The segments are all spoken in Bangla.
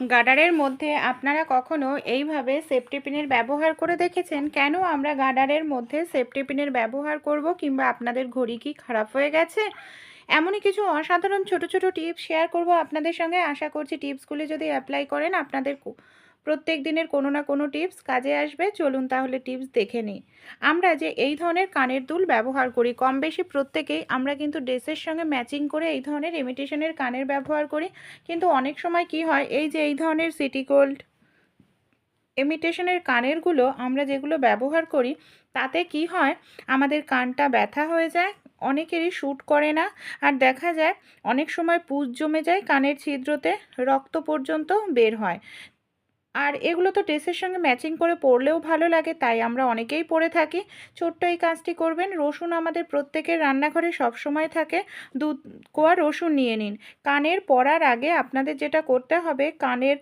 গার্ডারের মধ্যে আপনারা কখনো এইভাবে সেফটি পিনের ব্যবহার করে দেখেছেন? কেন আমরা গার্ডারের মধ্যে সেফটি পিনের ব্যবহার করব কিংবা আপনাদের ঘড়ি কি খারাপ হয়ে গেছে? এমনই কিছু অসাধারণ ছোট ছোট টিপস শেয়ার করব আপনাদের সঙ্গে। আশা করছি টিপসগুলি যদি অ্যাপ্লাই করেন, আপনাদের প্রত্যেক দিনের কোনো না কোনো টিপস কাজে আসবে। চলুন তাহলে টিপস দেখে নিই। আমরা যে এই ধরনের কানের দুল ব্যবহার করি, কম বেশি প্রত্যেকেই আমরা কিন্তু ড্রেসের সঙ্গে ম্যাচিং করে এই ধরনের ইমিটেশনের কানের ব্যবহার করি। কিন্তু অনেক সময় কি হয়, এই যে এই ধরনের সিটি গোল্ড ইমিটেশনের কানেরগুলো আমরা যেগুলো ব্যবহার করি, তাতে কি হয়, আমাদের কানটা ব্যথা হয়ে যায়, অনেকেরই শ্যুট করে না। আর দেখা যায়, অনেক সময় পুজ জমে যায় কানের ছিদ্রতে, রক্ত পর্যন্ত বের হয়। আর এগুলো তো ড্রেসের সঙ্গে ম্যাচিং করে পরলেও ভালো লাগে, তাই আমরা অনেকেই পরে থাকি। ছোট্ট এই কাজটি করবেন, রসুন আমাদের প্রত্যেকের রান্নাঘরে সবসময় থাকে। দু কোয়া রসুন নিয়ে নিন। কানের পরার আগে আপনাদের যেটা করতে হবে, কানের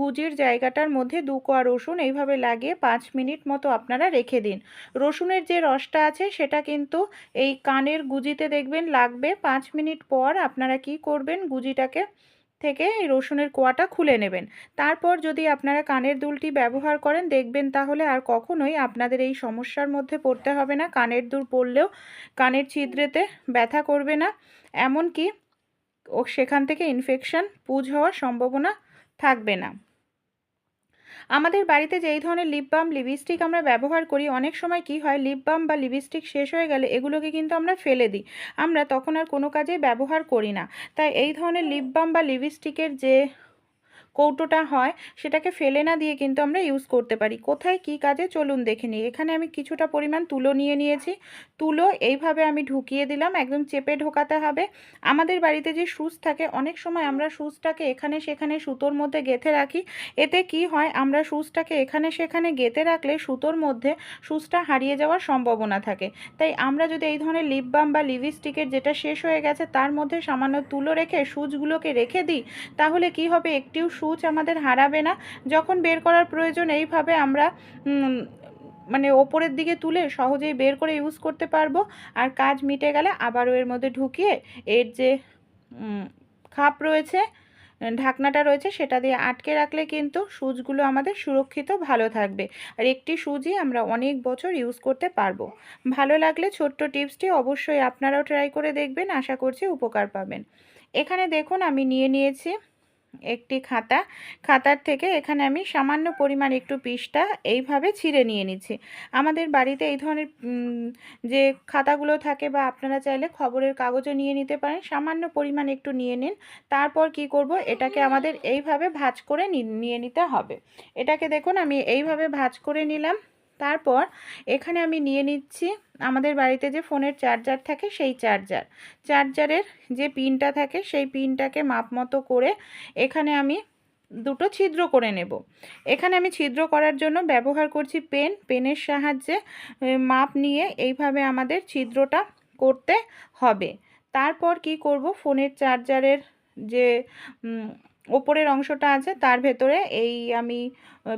গুজির জায়গাটার মধ্যে দু কোয়া রসুন এইভাবে লাগিয়ে পাঁচ মিনিট মতো আপনারা রেখে দিন। রসুনের যে রসটা আছে, সেটা কিন্তু এই কানের গুজিতে দেখবেন লাগবে। পাঁচ মিনিট পর আপনারা কি করবেন, গুজিটাকে থেকে এই রসুনের কোয়াটা খুলে নেবেন। তারপর যদি আপনারা কানের দুলটি ব্যবহার করেন, দেখবেন তাহলে আর কখনোই আপনাদের এই সমস্যার মধ্যে পড়তে হবে না। কানের দুল পড়লেও কানের ছিদ্রেতে ব্যথা করবে না। এমনকি ও সেখান থেকে ইনফেকশান পুজ হওয়ার সম্ভাবনা থাকবে না। আমাদের বাড়িতে যেই ধরনের লিপ বাম লিপস্টিক আমরা ব্যবহার করি, অনেক সময় কি হয় লিপ বাম বা লিপস্টিক শেষ হয়ে গেলে এগুলোকে কিন্তু আমরা ফেলে দিই। আমরা তখন আর কোনো কাজে ব্যবহার করি না। তাই এই ধরনের লিপ বাম বা লিপস্টিকের যে কৌটোটা হয়, সেটাকে ফেলে না দিয়ে কিন্তু আমরা ইউজ করতে পারি। কোথায় কি কাজে? চলুন দেখে নিই। এখানে আমি কিছুটা পরিমাণ তুলো নিয়ে নিয়েছি। তুলো এইভাবে আমি ঢুকিয়ে দিলাম, একদম চেপে ঢোকাতে হবে। আমাদের বাড়িতে যে সুচ থাকে, অনেক সময় আমরা সুচটাকে এখানে সেখানে সুতোর মধ্যে গেঁথে রাখি। এতে কি হয়, আমরা সুচটাকে এখানে সেখানে গেঁথে রাখলে সুতোর মধ্যে সুচটা হারিয়ে যাওয়ার সম্ভাবনা থাকে। তাই আমরা যদি এই ধরনের লিপ বাম বা লিপস্টিকের যেটা শেষ হয়ে গেছে, তার মধ্যে সামান্য তুলো রেখে সুচগুলোকে রেখে দিই, তাহলে কি হবে? একটিও সুচ আমাদের হারাবে না। যখন বের করার প্রয়োজন, এইভাবে আমরা মানে ওপরের দিকে তুলে সহজেই বের করে ইউজ করতে পারব। আর কাজ মিটে গেলে আবারও এর মধ্যে ঢুকিয়ে এর যে খাপ রয়েছে, ঢাকনাটা রয়েছে, সেটা দিয়ে আটকে রাখলে কিন্তু সুজগুলো আমাদের সুরক্ষিত, ভালো থাকবে। আর একটি সুজই আমরা অনেক বছর ইউজ করতে পারব। ভালো লাগলে ছোট্ট টিপসটি অবশ্যই আপনারাও ট্রাই করে দেখবেন। আশা করছি উপকার পাবেন। এখানে দেখুন, আমি নিয়ে নিয়েছি একটি খাতা। খাতার থেকে এখানে আমি সামান্য পরিমাণ একটু পিসটা এইভাবে ছিঁড়ে নিয়ে নিচ্ছি। আমাদের বাড়িতে এই ধরনের যে খাতাগুলো থাকে বা আপনারা চাইলে খবরের কাগজও নিয়ে নিতে পারেন, সামান্য পরিমাণ একটু নিয়ে নিন, তারপর কি করব, এটাকে আমাদের এইভাবে ভাঁজ করে নিয়ে নিতে হবে। এটাকে দেখুন, আমি এইভাবে ভাঁজ করে নিলাম। তারপর এখানে আমি নিয়ে নিচ্ছি আমাদের বাড়িতে যে ফোনের চার্জার থাকে সেই চার্জার। চার্জারের যে পিনটা থাকে সেই পিনটাকে মাপ মতো করে এখানে আমি দুটো ছিদ্র করে নেব। এখানে আমি ছিদ্র করার জন্য ব্যবহার করছি পেন। পেনের সাহায্যে মাপ নিয়ে এইভাবে আমাদের ছিদ্রটা করতে হবে। তারপর কি করব? ফোনের চার্জারের যে ওপরের অংশটা আছে, তার ভেতরে এই আমি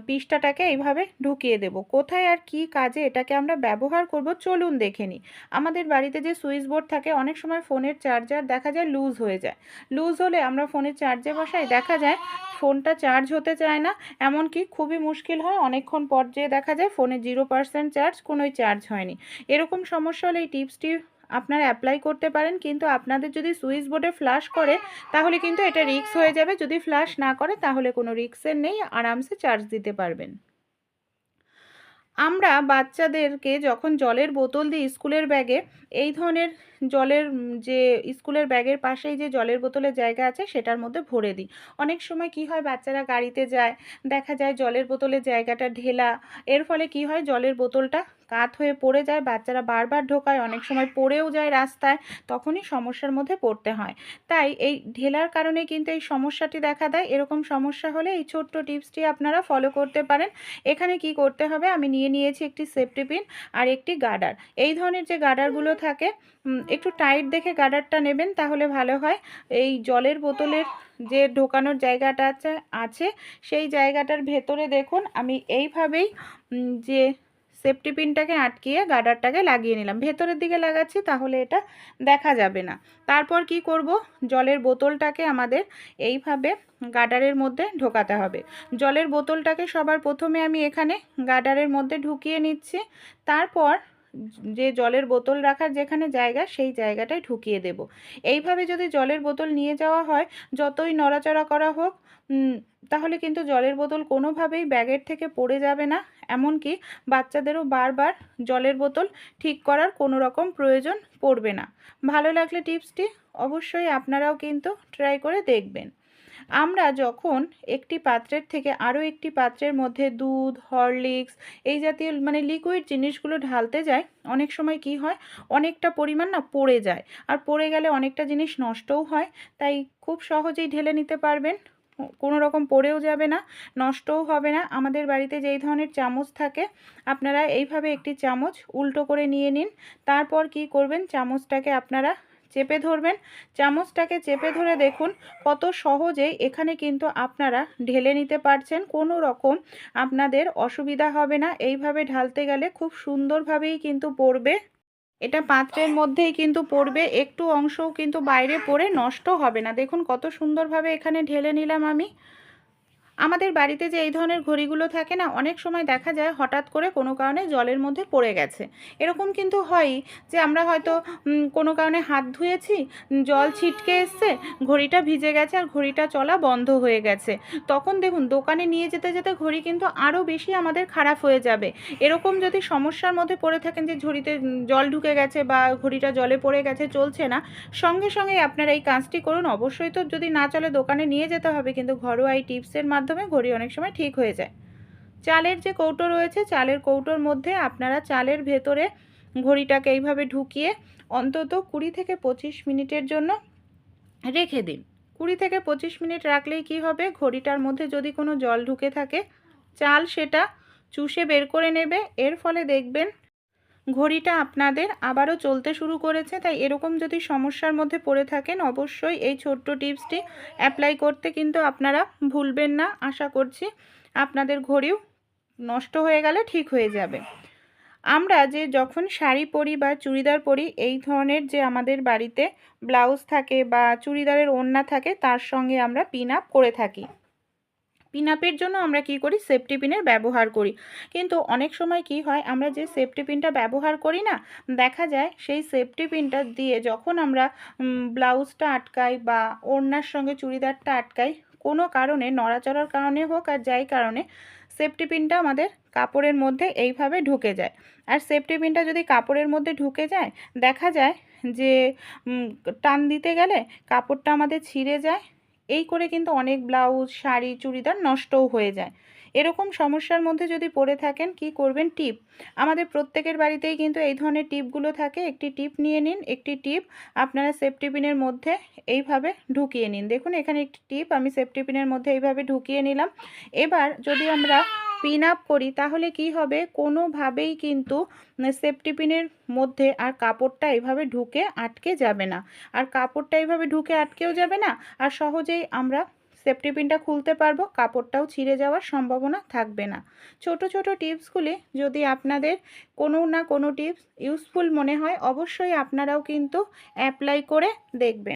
পিসটাটাকে এইভাবে ঢুকিয়ে দেব। কোথায় আর কি কাজে এটাকে আমরা ব্যবহার করব? চলুন দেখে নিই। আমাদের বাড়িতে যে সুইচ বোর্ড থাকে, অনেক সময় ফোনের চার্জার দেখা যায় লুজ হয়ে যায়। লুজ হলে আমরা ফোনের চার্জে বসাই দেখা যায়, ফোনটা চার্জ হতে চায় না। এমনকি খুবই মুশকিল হয়, অনেকক্ষণ পর যেয়ে দেখা যায়, ফোনে জিরো পার্সেন্ট চার্জ, কোনোই চার্জ হয়নি। এরকম সমস্যা হলে এই টিপসটি আপনারা অ্যাপ্লাই করতে পারেন, কিন্তু আপনাদের যদি সুইচ বোর্ডে ফ্ল্যাশ করে, তাহলে কিন্তু এটা রিক্স হয়ে যাবে। যদি ফ্ল্যাশ না করে, তাহলে কোনো রিক্সের নেই, আরামসে চার্জ দিতে পারবেন। আমরা বাচ্চাদেরকে যখন জলের বোতল দিই স্কুলের ব্যাগে, এই ধরনের জলের যে স্কুলের ব্যাগের পাশেই যে জলের বোতলের জায়গা আছে সেটার মধ্যে ভরে দিই। অনেক সময় কি হয়, বাচ্চারা গাড়িতে যায়, দেখা যায় জলের বোতলের জায়গাটা ঢেলা, এর ফলে কি হয় জলের বোতলটা কাত হয়ে পড়ে যায়, বাচ্চারা বারবার ঢোকায়, অনেক সময় পড়েও যায় রাস্তায়, তখনই সমস্যার মধ্যে পড়তে হয়। তাই এই ঢেলার কারণে কিন্তু এই সমস্যাটি দেখা দেয়। এরকম সমস্যা হলে এই ছোট্ট টিপসটি আপনারা ফলো করতে পারেন। এখানে কি করতে হবে, আমি নিয়ে নিয়েছি একটি সেফটি পিন আর একটি গার্ডার। এই ধরনের যে গার্ডারগুলো থাকে একটু টাইট দেখে গার্ডারটা নেবেন তাহলে ভালো হয়। এই জলের বোতলের যে ঢোকানোর জায়গাটা আছে আছে, সেই জায়গাটার ভেতরে দেখুন, আমি এইভাবেই যে সেফটি পিনটাকে আটকিয়ে গার্ডারটাকে লাগিয়ে নিলাম। ভেতরের দিকে লাগাচ্ছি তাহলে এটা দেখা যাবে না। তারপর কি করব? জলের বোতলটাকে আমাদের এইভাবে গার্ডারের মধ্যে ঢোকাতে হবে। জলের বোতলটাকে সবার প্রথমে আমি এখানে গার্ডারের মধ্যে ঢুকিয়ে নিচ্ছি। তারপর যে জলের বোতল রাখার যেখানে জায়গা, সেই জায়গাটায় ঢুকিয়ে দেব। এইভাবে যদি জলের বোতল নিয়ে যাওয়া হয়, যতই নড়াচড়া করা হোক তাহলে কিন্তু জলের বোতল কোনোভাবেই ব্যাগের থেকে পড়ে যাবে না। এমনকি বাচ্চাদেরও বারবার জলের বোতল ঠিক করার কোনো রকম প্রয়োজন পড়বে না। ভালো লাগলে টিপসটি অবশ্যই আপনারাও কিন্তু ট্রাই করে দেখবেন। আমরা যখন একটি পাত্রের থেকে আরও একটি পাত্রের মধ্যে দুধ, হরলিক্স এই জাতীয় মানে লিকুইড জিনিসগুলো ঢালতে যাই, অনেক সময় কি হয়, অনেকটা পরিমাণ না পড়ে যায়। আর পড়ে গেলে অনেকটা জিনিস নষ্টও হয়, তাই খুব সহজেই ঢেলে নিতে পারবেন। কোনো রকম পড়েও যাবে না, নষ্টও হবে না। আমাদের বাড়িতে যেই ধরনের চামচ থাকে, আপনারা এইভাবে একটি চামচ উল্টো করে নিয়ে নিন। তারপর কি করবেন, চামচটাকে আপনারা চেপে ধরবেন। চামচটাকে চেপে ধরে দেখুন কত সহজেই এখানে কিন্তু আপনারা ঢেলে নিতে পারছেন। কোনো রকম আপনাদের অসুবিধা হবে না। এইভাবে ঢালতে গেলে খুব সুন্দরভাবেই কিন্তু পড়বে। এটা পাত্রের মধ্যেই কিন্তু পড়বে। একটু অংশও কিন্তু বাইরে পড়ে নষ্ট হবে না। দেখুন কত সুন্দরভাবে এখানে ঢেলে নিলাম আমি। আমাদের বাড়িতে যে এই ধরনের ঘড়িগুলো থাকে না অনেক সময় দেখা যায় হঠাৎ করে কোনো কারণে জলের মধ্যে পড়ে গেছে। এরকম কিন্তু হয়ই যে আমরা হয়তো কোনো কারণে হাত ধুয়েছি জল ছিটকে এসছে ঘড়িটা ভিজে গেছে আর ঘড়িটা চলা বন্ধ হয়ে গেছে। তখন দেখুন দোকানে নিয়ে যেতে যেতে ঘড়ি কিন্তু আরও বেশি আমাদের খারাপ হয়ে যাবে। এরকম যদি সমস্যার মধ্যে পড়ে থাকেন যে উম, জল ঢুকে গেছে বা ঘড়িটা জলে পড়ে গেছে চলছে না সঙ্গে সঙ্গে আপনারা এই কাজটি করুন। অবশ্যই তো যদি না চলে দোকানে নিয়ে যেতে হবে কিন্তু ঘরোয়া এই টিপসের মাধ্যমে ঘড়ি অনেক সময় ঠিক হয়ে যায়। চালের যে কৌটো রয়েছে, চালের কৌটোর মধ্যে আপনারা চালের ভেতরে ঘড়িটাকে এইভাবে ঢুকিয়ে অন্তত কুড়ি থেকে পঁচিশ মিনিটের জন্য রেখে দিন। কুড়ি থেকে পঁচিশ মিনিট রাখলেই কি হবে? ঘড়িটার মধ্যে যদি কোনো জল ঢুকে থাকে, চাল সেটা চুষে বের করে নেবে। এর ফলে দেখবেন ঘড়িটা আপনাদের আবারও চলতে শুরু করেছে, তাই এরকম যদি সমস্যার মধ্যে পড়ে থাকেন, অবশ্যই এই ছোট্ট টিপসটি অ্যাপ্লাই করতে কিন্তু আপনারা ভুলবেন না। আশা করছি আপনাদের ঘড়িও নষ্ট হয়ে গেলে ঠিক হয়ে যাবে। আমরা যে যখন শাড়ি পরি বা চুড়িদার পরি, এই ধরনের যে আমাদের বাড়িতে ব্লাউজ থাকে বা চুড়িদারের ওড়না থাকে, তার সঙ্গে আমরা পিন আপ করে থাকি। পিন আপের জন্য আমরা কি করি? সেফটি পিনের ব্যবহার করি। কিন্তু অনেক সময় কি হয়, আমরা যে সেফটি পিনটা ব্যবহার করি না, দেখা যায় সেই সেফটি পিনটা দিয়ে যখন আমরা ব্লাউজটা আটকাই বা ওড়নার সঙ্গে চুড়িদারটা আটকাই, কোনো কারণে, নড়াচড়ার কারণে হোক আর যাই কারণে সেফটি পিনটা আমাদের কাপড়ের মধ্যে এইভাবে ঢুকে যায়। আর সেফটি পিনটা যদি কাপড়ের মধ্যে ঢুকে যায়, দেখা যায় যে টান দিতে গেলে কাপড়টা আমাদের ছিঁড়ে যায় এই করে কিন্তু অনেক ব্লাউজ, শাড়ি, চুড়িদার নষ্টও হয়ে যায়। এরকম সমস্যার মধ্যে যদি পড়ে থাকেন, কি করবেন? টিপ। আমাদের প্রত্যেকের বাড়িতেই কিন্তু এই ধরনের টিপগুলো থাকে। একটি টিপ নিয়ে নিন, একটি টিপ আপনারা সেফটি পিনের মধ্যে এইভাবে ঢুকিয়ে নিন। দেখুন, এখানে একটি টিপ, আমি সেফটি পিনের মধ্যে এইভাবে ঢুকিয়ে নিলাম। এবার যদি আমরা পিন আপ করি, তাহলে কি হবে? কোনোভাবেই কিন্তু সেফটি পিনের মধ্যে আর কাপড়টা এইভাবে ঢুকে আটকে যাবে না। আর কাপড়টা এইভাবে ঢুকে আটকেও যাবে না, আর সহজেই আমরা সেফটি পিনটা খুলতে পারব, কাপড়টাও ছিঁড়ে যাওয়ার সম্ভাবনা থাকবে না। ছোট ছোট টিপসগুলি যদি আপনাদের কোনো না কোনো টিপস ইউজফুল মনে হয়, অবশ্যই আপনারাও কিন্তু অ্যাপ্লাই করে দেখবেন।